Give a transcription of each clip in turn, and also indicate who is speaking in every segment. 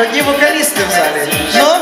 Speaker 1: Одни вокалисты в зале. Ну,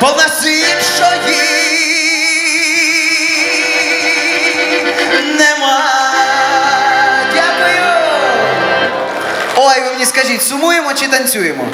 Speaker 1: повна іншої нема. Дякую. Ой, ви мені скажіть, сумуємо чи танцюємо?